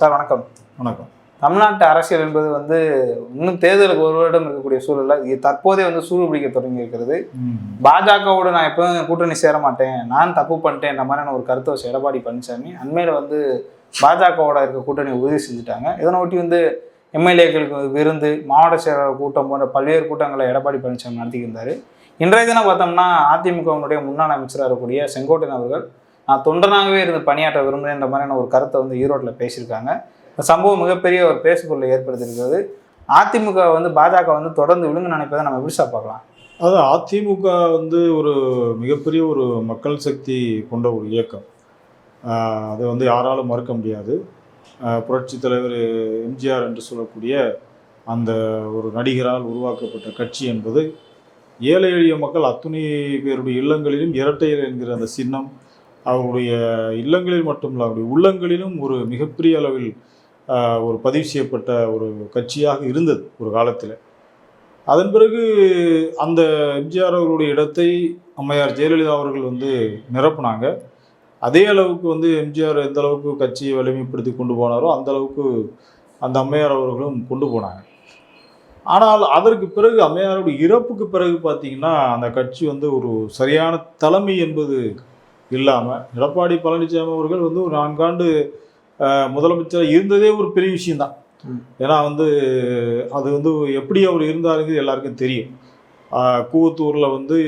Sir வணக்கம். வணக்கம். தமிழ்நாட்டு அரசியல் என்பது வந்து இன்னும் தேர்தலுக்கு ஒரு வருடம் இருக்கக்கூடிய சூழல்ல இது தற்போதே வந்து சூடு பிடிக்க தொடங்கி இருக்கிறது. பாஜகவோடு நான் எப்பவும் கூட்டணி சேர மாட்டேன். நான் தப்பு பண்ணிட்டேன் இந்த மாதிரியான ஒரு கருத்தை வச்சு எடப்பாடி பழனிசாமி அண்மையில் வந்து பாஜகவோட இருக்க கூட்டணி உறுதி செஞ்சுட்டாங்க. இதனை ஒட்டி வந்து எம்எல்ஏக்களுக்கு விருந்து மாவட்ட செயலாளர் கூட்டம் போன்ற பல்வேறு கூட்டங்களை எடப்பாடி பழனிசாமி நடத்தியிருந்தார் இன்றைய தினம் பார்த்தோம்னா அதிமுகவினுடைய முன்னாள் அமைச்சராக இருக்கக்கூடிய செங்கோட்டையன் அவர்கள் நான் தொண்டனாகவே இருந்து பணியாற்ற விரும்புகிறேன்ற மாதிரியான ஒரு கருத்தை வந்து ஈரோட்டில் பேசியிருக்காங்க. இந்த சம்பவம் மிகப்பெரிய ஒரு பேசுபொருளை ஏற்படுத்தியிருக்கிறது. அதிமுக வந்து பாஜக வந்து தொடர்ந்து விழுங்க நினைப்பதை நம்ம எப்படி பார்க்கலாம். அது அதிமுக வந்து ஒரு மிகப்பெரிய ஒரு மக்கள் சக்தி கொண்ட ஒரு இயக்கம். அது அதை வந்து யாராலும் மறுக்க முடியாது. புரட்சி புரட்சித் தலைவர் எம்ஜிஆர் என்று சொல்லக்கூடிய அந்த ஒரு நடிகரால் உருவாக்கப்பட்ட கட்சி என்பது ஏழை எளிய மக்கள் அத்துணை பேருடைய இல்லங்களிலும் இரட்டையர் என்கிற அந்த சின்னம் அவருடைய இல்லங்களில் மட்டுமல்ல அவருடைய உள்ளங்களிலும் ஒரு மிகப்பெரிய அளவில் ஒரு பதிவு செய்யப்பட்ட ஒரு கட்சியாக இருந்தது ஒரு காலத்தில். அதன் பிறகு அந்த எம்ஜிஆர் அவர்களுடைய இடத்தை அம்மையார் ஜெயலலிதா அவர்கள் வந்து நிரப்புனாங்க. அதே அளவுக்கு வந்து எம்ஜிஆர் எந்த அளவுக்கு கட்சியை வலிமைப்படுத்தி கொண்டு போனாரோ அந்த அளவுக்கு அந்த அம்மையார் அவர்களும் கொண்டு போனாங்க. ஆனால் அதற்கு பிறகு அம்மையாரோட இறப்புக்கு பிறகு பார்த்தீங்கன்னா அந்த கட்சி வந்து ஒரு சரியான தலைமை என்பது இல்லாமல் எடப்பாடி பழனிசாமி அவர்கள் வந்து ஒரு நான்காண்டு முதலமைச்சர் இருந்ததே ஒரு பெரிய விஷயம்தான். ம். ஏன்னா வந்து அது வந்து எப்படி அவர் இருந்தாருங்கிறது எல்லாருக்கும் தெரியும். கூவத்தூரில் வந்து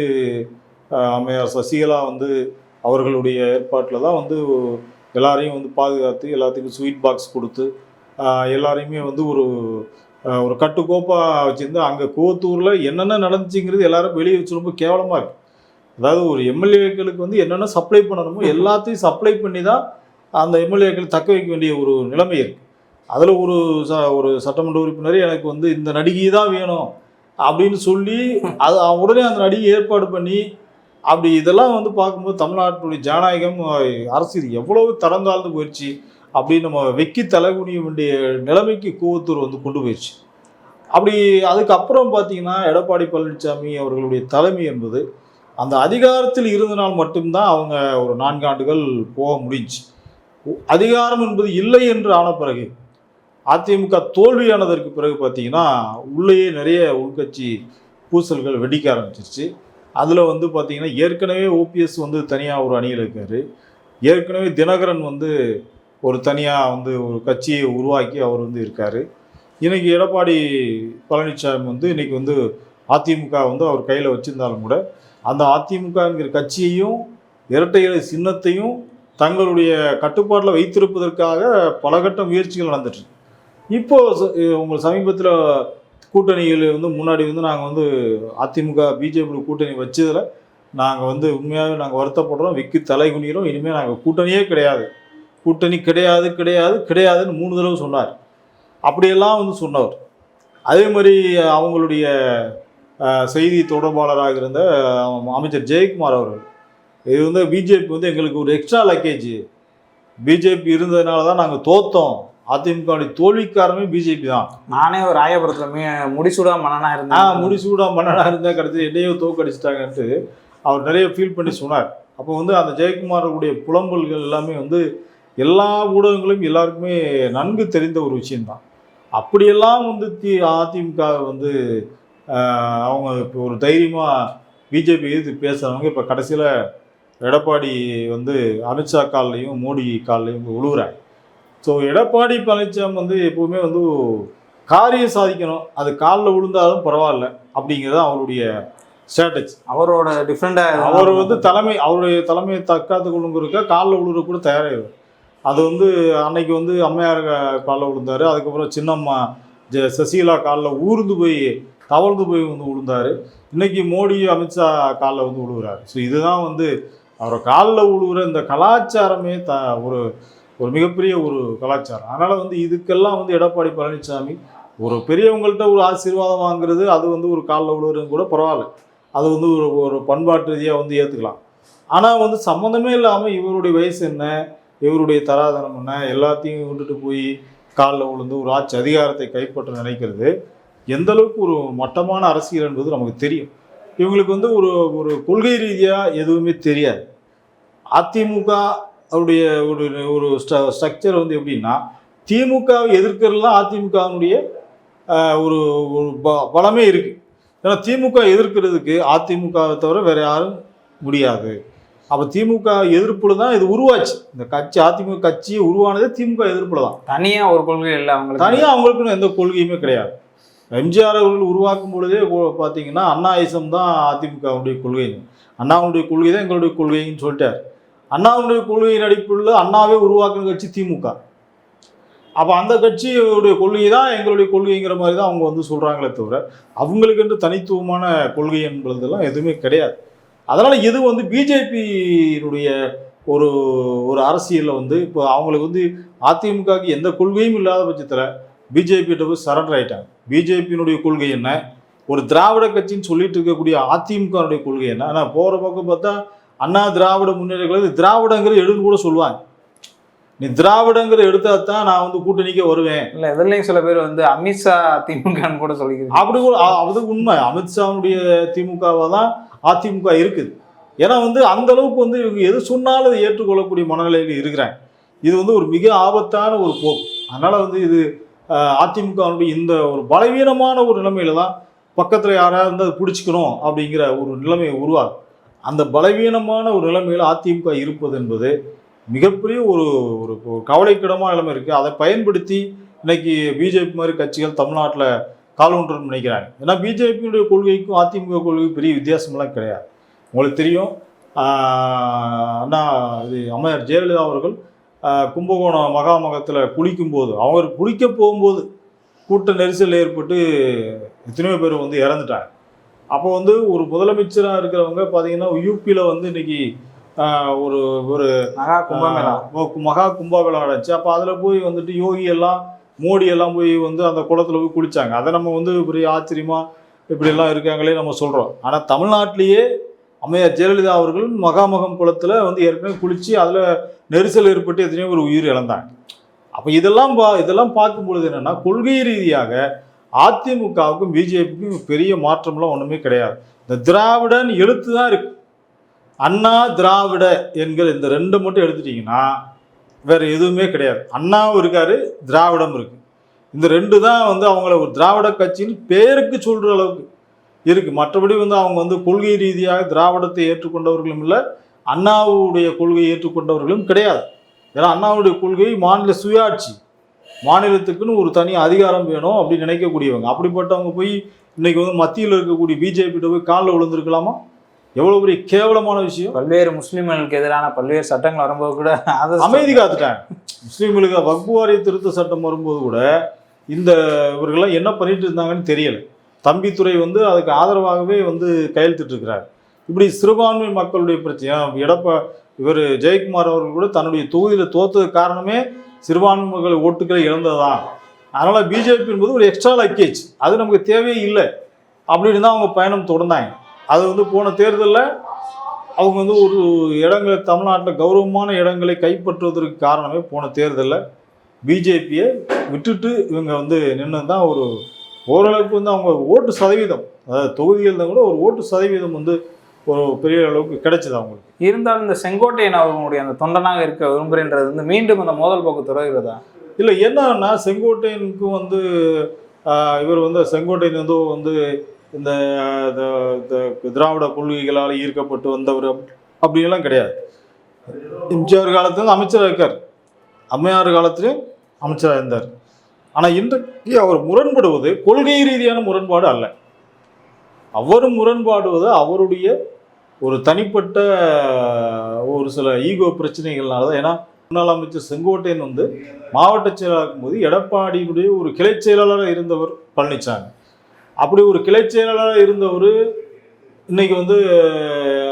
அம்மையார் சசிகலா வந்து அவர்களுடைய ஏற்பாட்டில் தான் வந்து எல்லாரையும் வந்து பாதுகாத்து எல்லாத்துக்கும் ஸ்வீட் பாக்ஸ் கொடுத்து எல்லாரையுமே வந்து ஒரு ஒரு கட்டுக்கோப்பாக வச்சுருந்து அங்கே கூவத்தூரில் என்னென்ன நடந்துச்சுங்கிறது எல்லாரும் வெளியே வச்சு ரொம்ப கேவலமாக இருக்கு. அதாவது ஒரு எம்எல்ஏக்களுக்கு வந்து என்னென்ன சப்ளை பண்ணணுமோ எல்லாத்தையும் சப்ளை பண்ணி தான் அந்த எம்எல்ஏக்கள் தக்க வைக்க வேண்டிய ஒரு நிலைமை இருக்குது அதில் ஒரு ச ஒரு சட்டமன்ற உறுப்பினர் எனக்கு வந்து இந்த நடிகை தான் வேணும் அப்படின்னு சொல்லி அது உடனே அந்த நடிகை ஏற்பாடு பண்ணி அப்படி இதெல்லாம் வந்து பார்க்கும்போது தமிழ்நாட்டுடைய ஜனநாயகம் அரசு அரசியல் எவ்வளவு தரம் தாழ்ந்து போயிடுச்சு அப்படின்னு நம்ம வெக்கி தலைகுனிய வேண்டிய நிலைமைக்கு கூவத்தூர் வந்து கொண்டு போயிடுச்சு. அப்படி அதுக்கப்புறம் பார்த்தீங்கன்னா எடப்பாடி பழனிசாமி அவர்களுடைய தலைமை என்பது அந்த அதிகாரத்தில் இருந்தனால் மட்டும்தான் அவங்க ஒரு நான்காண்டுகள் போக முடிஞ்சுச்சு அதிகாரம் என்பது இல்லை என்று ஆன பிறகு அதிமுக தோல்வியானதற்கு பிறகு பார்த்தீங்கன்னா உள்ளேயே நிறைய உள்கட்சி பூசல்கள் வெடிக்க ஆரம்பிச்சிருச்சு. அதில் வந்து பார்த்திங்கன்னா ஏற்கனவே ஓபிஎஸ் வந்து தனியாக ஒரு அணியில் இருக்கார். ஏற்கனவே தினகரன் வந்து ஒரு தனியாக வந்து ஒரு கட்சியை உருவாக்கி அவர் வந்து இருக்கார். இன்றைக்கி எடப்பாடி பழனிசாமி வந்து இன்றைக்கி வந்து அதிமுக வந்து அவர் கையில் வச்சுருந்தாலும் கூட அந்த அதிமுகங்கிற கட்சியையும் இரட்டை இலை சின்னத்தையும் தங்களுடைய கட்டுப்பாட்டில் வைத்திருப்பதற்காக பல கட்ட முயற்சிகள் நடந்துட்டு இப்போது இப்போ உங்கள் சமீபத்தில் கூட்டணிகள் வந்து முன்னாடி வந்து நாங்கள் வந்து அதிமுக பிஜேபி கூட்டணி வச்சதில் நாங்கள் வந்து உண்மையாகவே நாங்கள் வருத்தப்படுறோம் விக்கு தலை குனிகிறோம் இனிமேல் நாங்கள் கூட்டணியே கிடையாது. கூட்டணி கிடையாது கிடையாது கிடையாதுன்னு மூணு தடவை சொன்னார். அப்படியெல்லாம் வந்து சொன்னவர். அதே மாதிரி அவங்களுடைய செய்தி தொடர்பாளராக இருந்த அமைச்சர் ஜெயக்குமார் அவர்கள். இது வந்து பிஜேபி வந்து எங்களுக்கு ஒரு எக்ஸ்ட்ரா லக்கேஜ் பிஜேபி இருந்ததுனால தான் நாங்கள் தோத்தோம். அதிமுகவுடைய தோல்விக்காரமே பிஜேபி தான். நானே ஒரு ராயபுரத்துல மீ முடிசூடா மன்னனா ஆ இருந்தேன் முடிசூடா மன்னனாக இருந்தால் கடைசி என்னையோ தோக்கடிச்சிட்டாங்கன்ட்டு அவர் நிறைய ஃபீல் பண்ணி சொன்னார். அப்போ வந்து அந்த ஜெயக்குமாருடைய புலம்பல்கள் எல்லாமே வந்து எல்லா ஊடகங்களும் எல்லாருக்குமே நன்கு தெரிந்த ஒரு விஷயம்தான். அப்படியெல்லாம் வந்து தி அதிமுக வந்து அவங்க இப்போ ஒரு தைரியமாக பிஜேபி எதிர்த்து பேசுகிறவங்க இப்போ கடைசியில் எடப்பாடி வந்து அமித்ஷா கால்லையும் மோடி கால்லையும் உழுவுறாங்க. ஸோ எடப்பாடி பழனிசாமி வந்து எப்போவுமே வந்து காரியம் சாதிக்கணும். அது காலில் விழுந்தாலும் பரவாயில்ல அப்படிங்கிறது அவருடைய ஸ்ட்ராட்டஜி அவரோட டிஃப்ரெண்டா அவர் வந்து தலைமை அவருடைய தலைமையை தற்காத்து கொள்ளுங்கிறக்க காலில் விழுற கூட தயாராகிடும் அது வந்து அன்னைக்கு வந்து அம்மையார் காலில் விழுந்தாரு அதுக்கப்புறம் சின்னம்மா ஜெ சசிகலா காலில் ஊர்ந்து போய் தவழ்ந்து போய் வந்து விழுந்தார் இன்னைக்கு மோடி அமித்ஷா காலில் வந்து விழுகிறாரு ஸோ இதுதான் வந்து அவரை காலில் விழுகிற இந்த கலாச்சாரமே த ஒரு ஒரு மிகப்பெரிய ஒரு கலாச்சாரம். அதனால் வந்து இதுக்கெல்லாம் வந்து எடப்பாடி பழனிசாமி ஒரு பெரியவங்கள்ட்ட ஒரு ஆசீர்வாதம் வாங்குறது அது வந்து ஒரு காலில் விழுகிறது கூட பரவாயில்ல. அது வந்து ஒரு ஒரு பண்பாட்டு ரீதியாக வந்து ஏற்றுக்கலாம் ஆனால் வந்து சம்மந்தமே இல்லாமல் இவருடைய வயசு என்ன இவருடைய தராதனம் என்ன எல்லாத்தையும் விட்டுட்டு போய் காலில் விழுந்து ஒரு ஆட்சி அதிகாரத்தை கைப்பற்ற நினைக்கிறது. எந்த அளவுக்கு ஒரு மட்டமான அரசியல் என்பது நமக்கு தெரியும். இவங்களுக்கு வந்து ஒரு ஒரு கொள்கை ரீதியாக எதுவுமே தெரியாது. அதிமுக அவருடைய ஒரு ஒரு ஸ்ட்ரக்சர் வந்து எப்படின்னா திமுகவை எதிர்க்கிறதுலாம் அதிமுகவினுடைய ஒரு ஒரு ப- பலமே இருக்கு. ஏன்னா திமுக எதிர்க்கிறதுக்கு அதிமுகவை தவிர வேற யாரும் முடியாது. அப்போ திமுக எதிர்ப்புல தான் இது உருவாச்சு. இந்த கட்சி அதிமுக கட்சி உருவானதே திமுக எதிர்ப்புல தான். தனியா ஒரு கொள்கை இல்லை அவங்களுக்கு. தனியாக அவங்களுக்குன்னு எந்த கொள்கையுமே கிடையாது. எம்ஜிஆர் அவர்கள் உருவாக்கும் பொழுதே பார்த்தீங்கன்னா அண்ணாயிசம் தான் அதிமுகவுடைய கொள்கை. அண்ணாவுடைய கொள்கை தான் எங்களுடைய கொள்கைன்னு சொல்லிட்டார். அண்ணாவுடைய கொள்கையின் அடிப்படையில் அண்ணாவே உருவாக்குன கட்சி திமுக. அப்போ அந்த கட்சியுடைய கொள்கை தான் எங்களுடைய கொள்கைங்கிற மாதிரி தான் அவங்க வந்து சொல்கிறாங்களே தவிர அவங்களுக்கென்று தனித்துவமான கொள்கை என்பதெல்லாம் எதுவுமே கிடையாது. அதனால் இது வந்து பிஜேபியினுடைய ஒரு ஒரு அரசியலில் வந்து இப்போ அவங்களுக்கு வந்து அதிமுகவுக்கு எந்த கொள்கையும் இல்லாத பட்சத்தில் பிஜேபிகிட்ட போய் சரண்டர் ஆயிட்டாங்க. பிஜேபியினுடைய கொள்கை என்ன? ஒரு திராவிட கட்சின்னு சொல்லிட்டு இருக்கக்கூடிய அதிமுகனுடைய கொள்கை என்ன? ஆனால் போகிற பக்கம் பார்த்தா அண்ணா திராவிட முன்னேற்ற கழகம் திராவிடங்கிற எடுன்னு கூட சொல்லுவாங்க. நீ திராவிடங்கிற எடுத்தா தான் நான் வந்து கூட்டணிக்கே வருவேன். இல்ல இதுலயும் சில பேர் வந்து அமித்ஷா திமுகன்னு கூட சொல்லிக்கிறீங்க. அப்படி கூட அது உண்மை. அமித்ஷாவுடைய திமுகவாக தான் அதிமுக இருக்குது. ஏன்னா வந்து அந்த அளவுக்கு வந்து இவங்க எது சொன்னாலும் அதை ஏற்றுக்கொள்ளக்கூடிய மனநிலையில் இருக்கிறாங்க. இது வந்து ஒரு மிக ஆபத்தான ஒரு போக்கு. அதனால வந்து இது அதிமுகவுடைய இந்த ஒரு பலவீனமான ஒரு நிலைமையில தான் பக்கத்தில் யாராவது இருந்தால் அதை பிடிச்சிக்கணும் அப்படிங்கிற ஒரு நிலைமையை உருவாகும் அந்த பலவீனமான ஒரு நிலைமையில் அதிமுக இருப்பது என்பது மிகப்பெரிய ஒரு ஒரு கவலைக்கிடமான நிலைமை இருக்குது அதை பயன்படுத்தி இன்னைக்கு பிஜேபி மாதிரி கட்சிகள் தமிழ்நாட்டில் கால் நினைக்கிறாங்க. ஏன்னா பிஜேபியுடைய கொள்கைக்கும் அதிமுக கொள்கைக்கும் பெரிய வித்தியாசமெல்லாம் கிடையாது. உங்களுக்கு தெரியும். அண்ணா இது அம்மையார் ஜெயலலிதா அவர்கள் கும்பகோணம் மகாமகத்தில் குளிக்கும்போது அவர் குளிக்க போகும்போது கூட்ட நெரிசல் ஏற்பட்டு எத்தனையோ பேர் வந்து இறந்துட்டாங்க. அப்போ வந்து ஒரு முதலமைச்சராக இருக்கிறவங்க பார்த்தீங்கன்னா யூபியில் வந்து இன்னைக்கு ஒரு ஒரு மகா கும்பமேளா. மகா கும்பாபிஷேகம் நடந்துச்சு. அப்போ அதில் போய் வந்துட்டு யோகி எல்லாம் மோடி எல்லாம் போய் வந்து அந்த குளத்துல போய் குளிச்சாங்க. அதை நம்ம வந்து பெரிய ஆச்சரியமா இப்படியெல்லாம் இருக்காங்களே நம்ம சொல்கிறோம் ஆனால் தமிழ்நாட்டிலேயே அம்மையார் ஜெயலலிதா அவர்கள் மகாமகம் குளத்தில் வந்து ஏற்கனவே குளித்து அதில் நெரிசல் ஏற்பட்டு எத்தனையோ ஒரு உயிர் இழந்தாங்க. அப்போ இதெல்லாம் பா இதெல்லாம் பார்க்கும் பொழுது கொள்கை ரீதியாக அதிமுகவுக்கும் பிஜேபிக்கும் பெரிய மாற்றம்லாம் ஒன்றுமே கிடையாது. இந்த திராவிடன் எழுத்து தான் இருக்கு. அண்ணா திராவிட என்கிற இந்த ரெண்டு மட்டும் எடுத்துட்டீங்கன்னா வேறு எதுவுமே கிடையாது. அண்ணாவும் இருக்காரு திராவிடம் இருக்குது இந்த ரெண்டு தான் வந்து அவங்கள ஒரு திராவிட கட்சின்னு பேருக்கு சொல்கிற அளவுக்கு. இருக்கு. மற்றபடி வந்து அவங்க வந்து கொள்கை ரீதியாக திராவிடத்தை ஏற்றுக்கொண்டவர்களும் இல்லை அண்ணாவுடைய கொள்கையை ஏற்றுக்கொண்டவர்களும் கிடையாது. ஏன்னா அண்ணாவுடைய கொள்கை மாநில சுயாட்சி. மாநிலத்துக்குன்னு ஒரு தனி அதிகாரம் வேணும் அப்படின்னு நினைக்கக்கூடியவங்க. அப்படிப்பட்டவங்க போய் இன்னைக்கு வந்து மத்தியில் இருக்கக்கூடிய பிஜேபிட்ட போய் காலில் விழுந்திருக்கலாமா? எவ்வளோ பெரிய கேவலமான விஷயம். பல்வேறு முஸ்லிம்களுக்கு எதிரான பல்வேறு சட்டங்கள் வரும்போது கூட அதை அமைதி காத்துட்டாங்க முஸ்லீம்களுக்கு வக்பு வாரிய திருத்த சட்டம் வரும்போது கூட இந்த இவர்கள்லாம் என்ன பண்ணிட்டு இருந்தாங்கன்னு தெரியல. தம்பித்துறை வந்து அதுக்கு ஆதரவாகவே வந்து கையெழுத்திட்டு இருக்கிறார் இப்படி சிறுபான்மை மக்களுடைய பிரச்சனை எடப்பா இவர் ஜெயக்குமார் அவர்கள் கூட தன்னுடைய தொகுதியில் தோத்ததுக்கு காரணமே சிறுபான்மை மக்கள் ஓட்டுக்களை இழந்ததுதான். அதனால் பிஜேபி என்பது ஒரு எக்ஸ்ட்ரா லக்கேஜ் அது நமக்கு தேவையே இல்லை அப்படின்னு தான் அவங்க பயணம் தொடர்ந்தாங்க. அது வந்து போன தேர்தலில் அவங்க வந்து ஒரு இடங்களை தமிழ்நாட்டில் கௌரவமான இடங்களை கைப்பற்றுவதற்கு காரணமே போன தேர்தலில் பிஜேபியை விட்டுட்டு இவங்க வந்து நின்று தான் ஒரு ஓரளவுக்கு வந்து அவங்க ஓட்டு சதவீதம் அதாவது தொகுதிகள் தான் கூட ஒரு ஓட்டு சதவீதம் வந்து ஒரு பெரிய அளவுக்கு கிடைச்சது அவங்களுக்கு. இருந்தாலும் இந்த செங்கோட்டையன் அவர்களுடைய அந்த தொண்டனாக இருக்க விரும்புறேன்றது வந்து மீண்டும் அந்த மோதல் போக்கு தொடர்கிறதா? இல்லை என்னன்னா செங்கோட்டையனுக்கும் வந்து இவர் வந்து செங்கோட்டையன் வந்து வந்து இந்த திராவிட கொள்கைகளால் ஈர்க்கப்பட்டு வந்தவர் அப்~ அப்படியெல்லாம் கிடையாது. எம்ஜிஆர் காலத்துல அமைச்சராக இருக்கார். அம்மையார் காலத்திலையும் அமைச்சராக இருந்தார். ஆனால் இன்றைக்கு அவர் முரண்படுவது கொள்கை ரீதியான முரண்பாடு அல்ல. அவர் முரண்பாடுவது அவருடைய ஒரு தனிப்பட்ட ஒரு சில ஈகோ பிரச்சனைகள்னால தான். ஏன்னா முன்னாள் அமைச்சர் செங்கோட்டையன் வந்து மாவட்ட செயலாளர் போது எடப்பாடியினுடைய ஒரு கிளை செயலாளராக இருந்தவர் பழனிசாமி அப்படி ஒரு கிளை செயலாளராக இருந்தவர் இன்னைக்கு வந்து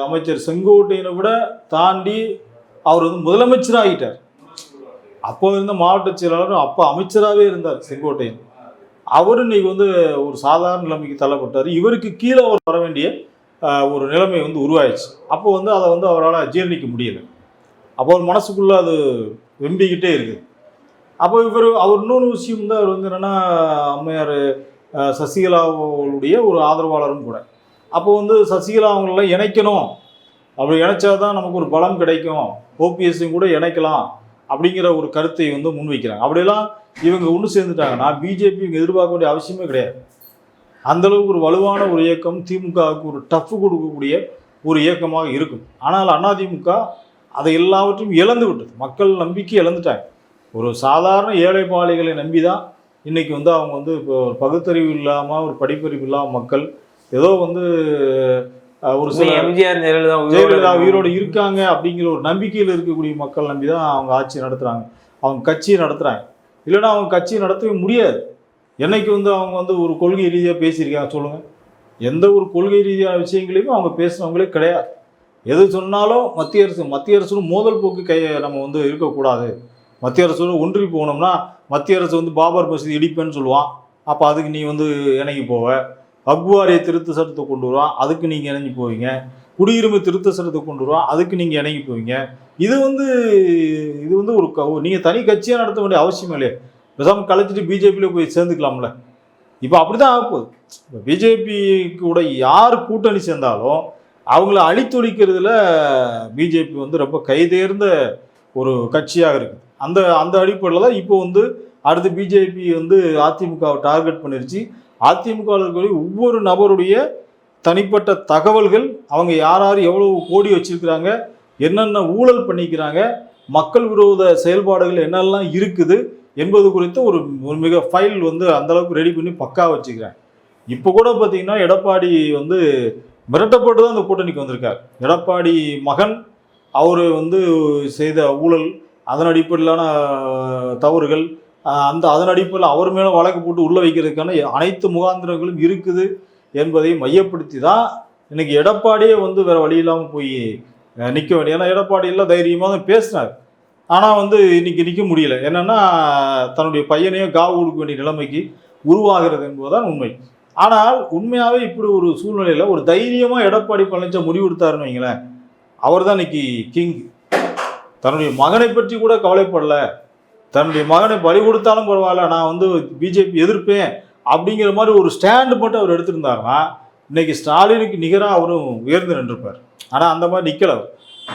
அமைச்சர் செங்கோட்டையனை விட தாண்டி அவர் வந்து முதலமைச்சராகிட்டார் அப்போ இருந்த மாவட்ட செயலாளரும் அப்போ அமைச்சராகவே இருந்தார் செங்கோட்டையன். அவர் இன்னைக்கு வந்து ஒரு சாதாரண நிலைமைக்கு தள்ளப்பட்டார். இவருக்கு கீழே அவர் வர வேண்டிய ஒரு நிலைமை வந்து உருவாயிடுச்சு. அப்போ வந்து அதை வந்து அவரால் ஜீரணிக்க முடியலை. அப்போ அவர் மனசுக்குள்ளே அது வெம்பிக்கிட்டே இருக்குது. அப்போ இவர் அவர் இன்னொரு விஷயம் வந்து அவர் வந்து என்னென்னா அம்மையார் சசிகலாவுடைய ஒரு ஆதரவாளரும் கூட. அப்போ வந்து சசிகலா அவங்களெல்லாம் இணைக்கணும். அப்படி இணைச்சாதான் நமக்கு ஒரு பலம் கிடைக்கும். ஓபிஎஸ்ஸையும் கூட இணைக்கலாம். அப்படிங்கிற ஒரு கருத்தை வந்து முன்வைக்கிறாங்க. அப்படியெல்லாம் இவங்க ஒன்று சேர்ந்துட்டாங்கன்னா பிஜேபி இவங்க எதிர்பார்க்க வேண்டிய அவசியமே கிடையாது. அந்த அளவுக்கு ஒரு வலுவான ஒரு இயக்கம் திமுகவுக்கு ஒரு டஃப் கொடுக்கக்கூடிய ஒரு இயக்கமாக இருக்கும். ஆனால் அதிமுக அதை எல்லாவற்றையும் இழந்து விட்டது. மக்கள் நம்பிக்கை இழந்துட்டாங்க. ஒரு சாதாரண ஏழை பாலைகளை நம்பி தான் இன்றைக்கி வந்து அவங்க வந்து இப்போ ஒரு பகுத்தறிவு இல்லாமல் ஒரு படிப்பறிவு இல்லாமல் மக்கள் ஏதோ வந்து ஒரு சில எம்ஜிஆர் ஜெயலலிதா ஜெயலலிதா உயிரோட இருக்காங்க அப்படிங்கிற ஒரு நம்பிக்கையில் இருக்கக்கூடிய மக்கள் நம்பி தான் அவங்க ஆட்சி நடத்துகிறாங்க அவங்க கட்சியை நடத்துகிறாங்க இல்லைன்னா அவங்க கட்சியை நடத்தவே முடியாது. என்னைக்கு வந்து அவங்க வந்து ஒரு கொள்கை ரீதியாக பேசியிருக்காங்க சொல்லுங்கள் எந்த ஒரு கொள்கை ரீதியான விஷயங்களையும் அவங்க பேசுனவங்களே கிடையாது. எது சொன்னாலும் மத்திய அரசு மத்திய அரசு மோதல் போக்கு கை நம்ம வந்து இருக்கக்கூடாது. மத்திய அரசோட ஒன்றி போனோம்னா மத்திய அரசு வந்து பாபர் மசூதி இடிப்பேன்னு சொல்லுவான். அப்போ அதுக்கு நீ வந்து இணங்கி போவ. அக்வாரிய திருத்த சட்டத்தை கொண்டு வருவான் அதுக்கு நீங்கள் இணங்கி போவீங்க. குடியுரிமை திருத்த சட்டத்தை கொண்டு வருவான் அதுக்கு நீங்கள் இணங்கி போவீங்க. இது வந்து இது வந்து ஒரு நீங்கள் தனி கட்சியாக நடத்த வேண்டிய அவசியம் இல்லையே. பேசாமல் கலைச்சிட்டு பிஜேபியில் போய் சேர்ந்துக்கலாம்ல. இப்போ அப்படி தான் ஆகப்போகுது. இப்போ பிஜேபி கூட யார் கூட்டணி சேர்ந்தாலும் அவங்கள அழித்தொழிக்கிறதுல பிஜேபி வந்து ரொம்ப கைதேர்ந்த ஒரு கட்சியாக இருக்குது. அந்த அந்த அடிப்படையில் தான் இப்போ வந்து அடுத்து பிஜேபி வந்து அதிமுகவை டார்கெட் பண்ணிருச்சு. அதிமுகவில் ஒவ்வொரு நபருடைய தனிப்பட்ட தகவல்கள் அவங்க யார் யார் எவ்வளவு கோடி வச்சிருக்கிறாங்க என்னென்ன ஊழல் பண்ணிக்கிறாங்க மக்கள் விரோத செயல்பாடுகள் என்னெல்லாம் இருக்குது என்பது குறித்து ஒரு மிக ஃபைல் வந்து அந்த அளவுக்கு ரெடி பண்ணி பக்கா வச்சுக்கிறேன். இப்போ கூட பார்த்தீங்கன்னா எடப்பாடி வந்து மிரட்டப்பட்டு தான் அந்த கூட்டணிக்கு வந்திருக்கார். எடப்பாடி மகன் அவர் வந்து செய்த ஊழல் அதன் அடிப்படையிலான தவறுகள் அந்த அதன் அடிப்படையில் அவர் மேலே வழக்கு போட்டு உள்ள வைக்கிறதுக்கான அனைத்து முகாந்திரங்களும் இருக்குது என்பதை மையப்படுத்தி தான் இன்னைக்கு எடப்பாடியே வந்து வேற வழி இல்லாமல் போய் நிற்க வேண்டிய ஏன்னா எடப்பாடியெல்லாம் தைரியமாக தான் பேசினார். ஆனால் வந்து இன்னைக்கு நிற்க முடியல. என்னன்னா தன்னுடைய பையனையே காவு கொடுக்க வேண்டிய நிலைமைக்கு உருவாகிறது என்பதுதான் உண்மை. ஆனால் உண்மையாகவே இப்படி ஒரு சூழ்நிலையில் ஒரு தைரியமாக எடப்பாடி பழனிசாமி முடிவெடுத்தாருன்னு வைங்களேன் அவர் தான் இன்னைக்கு கிங் தன்னுடைய மகனை பற்றி கூட கவலைப்படல. தன்னுடைய மகனை பலி கொடுத்தாலும் பரவாயில்ல நான் வந்து பிஜேபி எதிர்ப்பேன் அப்படிங்கிற மாதிரி ஒரு ஸ்டாண்டு மட்டும் அவர் எடுத்திருந்தாருன்னா இன்னைக்கு ஸ்டாலினுக்கு நிகராக அவரும் உயர்ந்து நின்றுப்பார் ஆனால் அந்த மாதிரி நிற்கல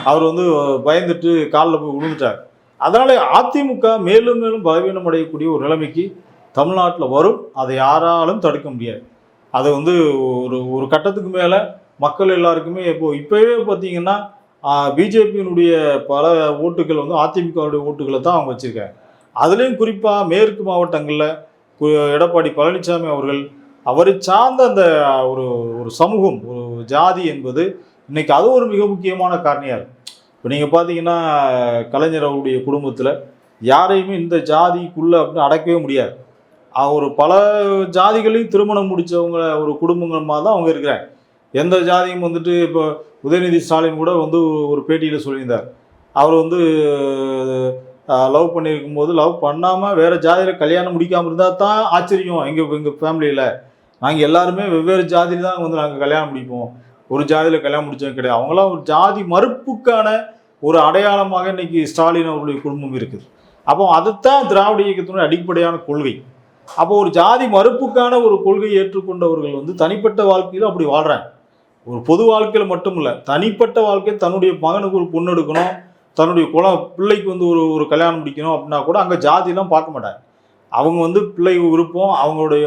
அவர். வந்து பயந்துட்டு காலில் போய் விழுந்துட்டார். அதனால் அதிமுக மேலும் மேலும் பலவீனம் அடையக்கூடிய ஒரு நிலைமைக்கு தமிழ்நாட்டில் வரும். அதை யாராலும் தடுக்க முடியாது. அது வந்து ஒரு ஒரு கட்டத்துக்கு மேலே மக்கள் எல்லாருக்குமே இப்போ இப்போவே பார்த்தீங்கன்னா பிஜேபியினுடைய பல ஓட்டுகள் வந்து அதிமுகவுடைய ஓட்டுகளை தான் அவங்க வச்சுருக்காங்க. அதுலேயும் குறிப்பாக மேற்கு மாவட்டங்களில் கு- எடப்பாடி பழனிசாமி அவர்கள் அவரை சார்ந்த அந்த ஒரு ஒரு சமூகம் ஒரு ஜாதி என்பது இன்னைக்கு அது ஒரு மிக முக்கியமான காரணியாக இப்போ நீங்கள் பார்த்தீங்கன்னா கலைஞர் அவருடைய குடும்பத்தில் யாரையுமே இந்த ஜாதிக்குள்ளே அப்படின்னு அடக்கவே முடியாது. அவர் ஒரு பல ஜாதிகளையும் திருமணம் முடித்தவங்க ஒரு குடும்பங்கள் மாதிரி தான் அவங்க இருக்கிறாங்க. எந்த ஜாதியும் வந்துட்டு இப்போ உதயநிதி ஸ்டாலின் கூட வந்து ஒரு பேட்டியில் சொல்லியிருந்தார். அவர் வந்து லவ் பண்ணியிருக்கும் போது லவ் பண்ணாமல் வேறு ஜாதியில் கல்யாணம் முடிக்காமல் இருந்தால் தான் ஆச்சரியம் எங்கள் எங்கள் ஃபேமிலியில் நாங்கள் எல்லாருமே வெவ்வேறு ஜாதியில் தான் வந்து நாங்கள் கல்யாணம் முடிப்போம். ஒரு ஜாதியில் கல்யாணம் முடித்தது கிடையாது. அவங்களாம் ஒரு ஜாதி மறுப்புக்கான ஒரு அடையாளமாக இன்னைக்கு ஸ்டாலின் அவருடைய குடும்பம் இருக்குது. அப்போ அதுதான் திராவிட இயக்கத்தினுடைய அடிப்படையான கொள்கை. அப்போ ஒரு ஜாதி மறுப்புக்கான ஒரு கொள்கையை ஏற்றுக்கொண்டவர்கள் வந்து தனிப்பட்ட வாழ்க்கையில் அப்படி வாழ்கிறாங்க ஒரு பொது வாழ்க்கையில் மட்டும் இல்லை தனிப்பட்ட வாழ்க்கையில் தன்னுடைய மகனுக்கு ஒரு பொண்ணு எடுக்கணும் தன்னுடைய குல பிள்ளைக்கு வந்து ஒரு ஒரு கல்யாணம் முடிக்கணும் அப்படின்னா கூட அங்கே ஜாதியெல்லாம் பார்க்க மாட்டாங்க. அவங்க வந்து பிள்ளை விருப்பம் அவங்களுடைய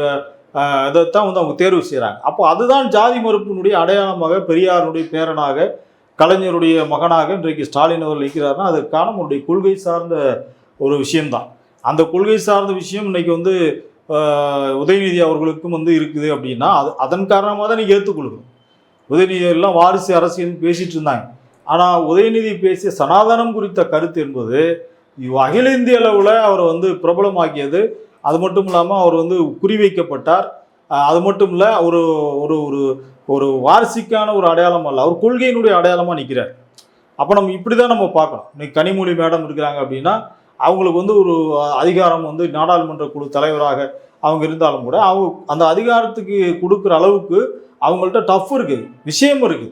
இதைத்தான் வந்து அவங்க தேர்வு செய்கிறாங்க அப்போ அதுதான் ஜாதி மறுப்பினுடைய அடையாளமாக பெரியாருடைய பேரனாக கலைஞருடைய மகனாக இன்றைக்கு ஸ்டாலின் அவர்கள் இருக்கிறாருன்னா அதுக்கான அவருடைய கொள்கை சார்ந்த ஒரு விஷயம்தான். அந்த கொள்கை சார்ந்த விஷயம் இன்னைக்கு வந்து உதயநிதி அவர்களுக்கும் வந்து இருக்குது அப்படின்னா அது அதன் காரணமாக தான் நீங்கள் ஏற்றுக்கொள்ளணும் உதயநிதி எல்லாம் வாரிசு அரசியல் பேசிகிட்டு இருந்தாங்க. ஆனால் உதயநிதி பேசிய சனாதனம் குறித்த கருத்து என்பது அகில இந்திய அளவில் அவர் வந்து பிரபலமாக்கியது. அது மட்டும் இல்லாமல் அவர் வந்து குறிவைக்கப்பட்டார். அது மட்டும் இல்லை ஒரு ஒரு ஒரு ஒரு வாரிசுக்கான ஒரு அடையாளம் அல்ல. அவர் கொள்கையினுடைய அடையாளமாக நிற்கிறார் அப்போ நம்ம இப்படி தான் நம்ம பார்க்கணும். இன்னைக்கு கனிமொழி மேடம் இருக்கிறாங்க அப்படின்னா அவங்களுக்கு வந்து ஒரு அதிகாரம் வந்து நாடாளுமன்ற குழு தலைவராக அவங்க இருந்தாலும் கூட அவங்க அந்த அதிகாரத்துக்கு கொடுக்குற அளவுக்கு அவங்கள்ட்ட டஃப் இருக்குது விஷயம் இருக்குது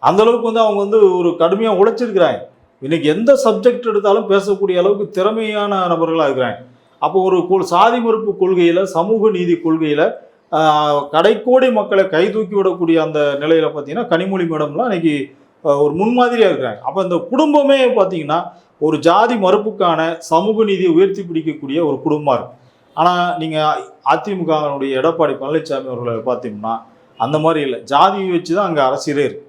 அந்த அளவுக்கு வந்து அவங்க வந்து ஒரு கடுமையாக உழைச்சிருக்கிறாங்க. இன்னைக்கு எந்த சப்ஜெக்ட் எடுத்தாலும் பேசக்கூடிய அளவுக்கு திறமையான நபர்களாக இருக்கிறாங்க. அப்போ ஒரு கொள்- சாதி மறுப்பு கொள்கையில் சமூக நீதி கொள்கையில் கடைக்கோடி மக்களை கை தூக்கி விடக்கூடிய அந்த நிலையில் பார்த்தீங்கன்னா கனிமொழி மேடம்லாம் இன்னைக்கு ஒரு முன்மாதிரியாக இருக்கிறாங்க. அப்போ இந்த குடும்பமே பார்த்தீங்கன்னா ஒரு ஜாதி மறுப்புக்கான சமூக நீதியை உயர்த்தி பிடிக்கக்கூடிய ஒரு குடும்பமாக இருக்கு. ஆனால் நீங்கள் அதிமுகவினுடைய எடப்பாடி பழனிசாமி அவர்களை பார்த்தீங்கன்னா அந்த மாதிரி இல்லை. ஜாதியை வச்சு தான் அங்கே அரசியலே இருக்குது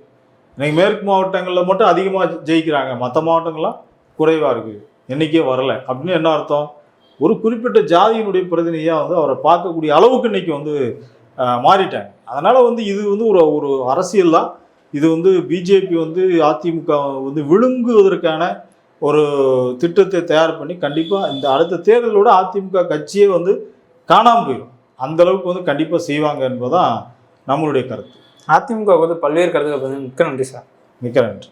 இன்னைக்கு மேற்கு மாவட்டங்களில் மட்டும் அதிகமாக ஜெயிக்கிறாங்க. மற்ற மாவட்டங்கள்லாம் குறைவாக இருக்குது எண்ணிக்கையே வரலை. அப்படின்னு என்ன அர்த்தம்? ஒரு குறிப்பிட்ட ஜாதியினுடைய பிரதிநிதியாக வந்து அவரை பார்க்கக்கூடிய அளவுக்கு இன்னைக்கு வந்து மாறிட்டாங்க. அதனால் வந்து இது வந்து ஒரு ஒரு அரசியல் தான். இது வந்து பிஜேபி வந்து அதிமுக வந்து விழுங்குவதற்கான ஒரு திட்டத்தை தயார் பண்ணி கண்டிப்பாக இந்த அடுத்த தேர்தலோட அதிமுக கட்சியே வந்து காணாமல் போயிடும் அந்த அளவுக்கு வந்து கண்டிப்பாக செய்வாங்க என்பதுதான் நம்மளுடைய கருத்து. அதிமுக வந்து பல்வேறு கருத்துக்கள் வந்து மிக்க நன்றி சார். மிக்க நன்றி.